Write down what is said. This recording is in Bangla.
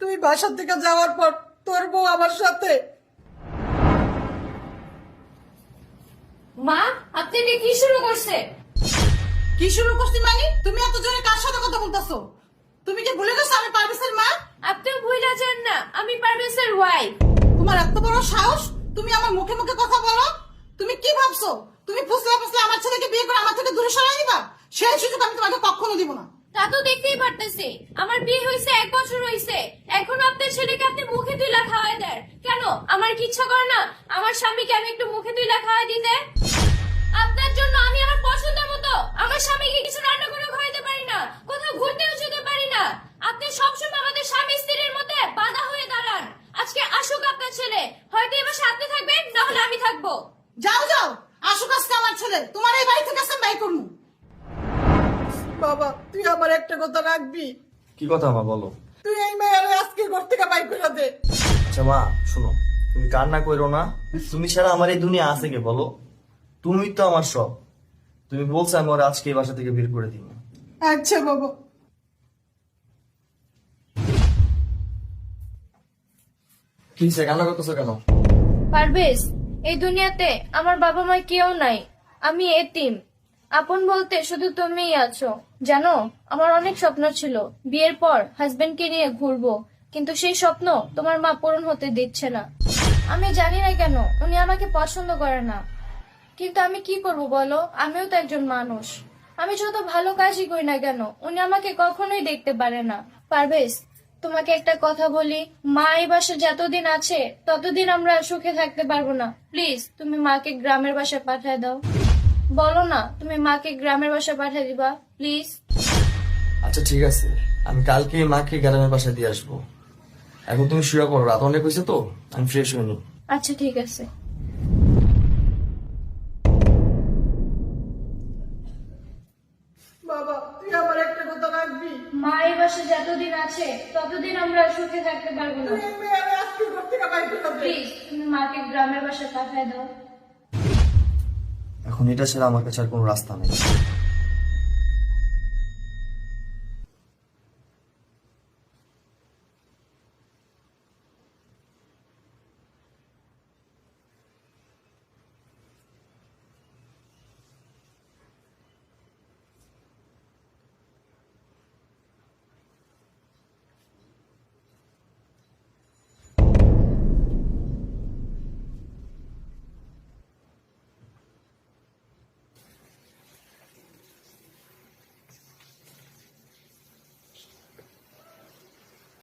তুই বাসা থেকে যাওয়ার পর তোর বউ আমার সাথে। মা আপনি এটা কি শুরু করছে? কি শুরু করছি মানে? তুমি এত জোরে কার সাথে কথা বলতেছো? তুমি কি ভুলে গেছো আমি পারভেজের মা? আপনিও ভুলে যান না আমি পারভেজের ওয়াইফ তোমার এত বড় সাহস? তুমি আমার মুখে মুখে কথা বলো। তুমি কি ভাবছ? তুমি ফুসলে ফুসলে আমার ছেলেকে বিয়ে করে আমার থেকে দূরে সরাই দিবা? সেই সুযোগ আমি তোমাকে কখনো দিব না। তা তো দেখতেই পারতেছি। আমার বিয়ে হয়েছে, এক বছর হয়েছে। এখন আপনার ছেলেকে আপনি মুখে তুইলা খাওয়াই দেন। কেন? আমার কি ইচ্ছা করে না? আমার স্বামীকে আমি একটু মুখে তুইলা খাওয়াই দিতে? আপনার জন্য আমি আমার পছন্দের মতো। আমার স্বামীকে কিছু রান্না করে খাওয়াইতে পারি না। কোথাও ঘুরতেও যেতে পারি না। আপনি সবসময় আমাদের স্বামী স্ত্রীর মধ্যে বাধা হয়ে দাঁড়ান। আজকে আসুক আপনার ছেলে। হয়তো এবার সাথে থাকবেন, না হলে আমি থাকব। যাও যাও। আসুক আজকে আমার ছেলে। তোমার এই বাড়ি থেকে আমি বাই করব। বাবা তুই আমার একটা কথা রাখবি? কি কথা মা বলো। তুই এই মেয়ের আজকে ঘর থেকে বাই করে দে। আচ্ছা মা শোনো তুমি কান্না করো না। তুমি ছাড়া আমার এই দুনিয়া আছে কে বলো? তুমি তো আমার সব। তুমি বলছো আমি ওর আজকে এই বাসা থেকে বের করে দিব। আচ্ছা বাবা। কি কান্না করতেছো কেন? পারভেজ এই দুনিয়াতে আমার বাবা মা কেউ নাই। আমি এতিম আপন বলতে শুধু তুমিই আছো। জানো, আমার অনেক স্বপ্ন ছিল। বিয়ের পর হাজবেন্ডকে নিয়ে ঘুরবো। কিন্তু সেই স্বপ্ন তোমার মা পূরণ হতে দিচ্ছে না। আমি জানি না কেন, উনি আমাকে পছন্দ করে না। কিন্তু আমি কি করব বলো? আমিও তো একজন মানুষ। আমি যত ভালো কাজই করি না কেন, উনি আমাকে কখনোই দেখতে পারে না। পারভেজ, তোমাকে একটা কথা বলি। মা এই বাসা যতদিন আছে, ততদিন আমরা সুখে থাকতে পারব না। প্লিজ, তুমি মাকে গ্রামের বাসায় পাঠিয়ে দাও। বলো না তুমি মাকে গ্রামের বাসায় পাঠিয়ে দিবা প্লিজ আচ্ছা ঠিক আছে। আমি কালকে মাকে গ্রামের বাসায় দিয়ে আসব। এখন তুমি শুয়ে পড়ো রাত অনেক হয়েছে তো আমি ফ্রেশ হয়ে নিই আচ্ছা ঠিক আছে। বাবা তুই আমার একটা কথা রাখবি? মা এই বাসা যতদিন আছে ততদিন আমরা সুখে থাকতে পারব না। করে প্লিজ তুমি মাকে গ্রামের বাসায় পাঠিয়ে দাও। এখন এটা ছাড়া আমার কাছে আর কোনো রাস্তা নেই।